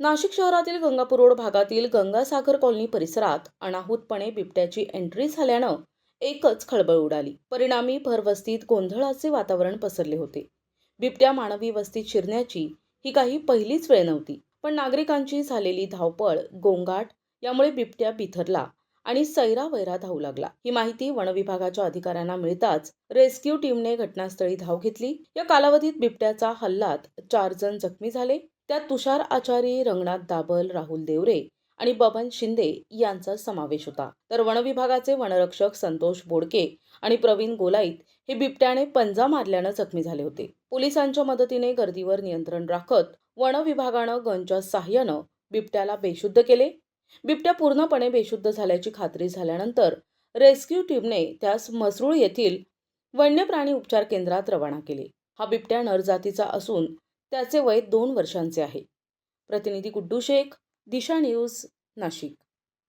नाशिक शहरातील गंगापूर रोड भागातील गंगासागर कॉलनी परिसरात अनाहूतपणे बिबट्याची एंट्री झाल्यानं एकच खळबळ उडाली. परिणामी भरवस्तीत गोंधळाचे वातावरण पसरले होते. बिबट्या मानवी वस्तीत शिरण्याची ही काही पहिलीच वेळ नव्हती. पण नागरिकांची झालेली धावपळ गोंगाट यामुळे बिबट्या बिथरला आणि सैरावैरा धावू लागला. ही माहिती वनविभागाच्या अधिकाऱ्यांना मिळताच रेस्क्यू टीमने घटनास्थळी धाव घेतली. या कालावधीत बिबट्याचा हल्लात चार जण जखमी झाले. त्यात तुषार आचारी रंगनाथ दाबल राहुल देवरे आणि बबन शिंदे यांचा समावेश होता. तर वनविभागाचे वनरक्षक संतोष बोडके आणि प्रवीण गोलाईत हे बिबट्याने पंजा मारल्यानं जखमी झाले होते. पोलिसांच्या मदतीने गर्दीवर नियंत्रण राखत वन विभागानं गनच्या साह्यानं बिबट्याला बेशुद्ध केले. बिबट्या पूर्णपणे बेशुद्ध झाल्याची खात्री झाल्यानंतर रेस्क्यू टीमने त्यास मसरूळ येथील वन्य प्राणी उपचार केंद्रात रवाना केले. हा बिबट्या नरजातीचा असून त्याचे वय दोन वर्षांचे आहे. प्रतिनिधी गुड्डू शेख दिशा न्यूज नाशिक.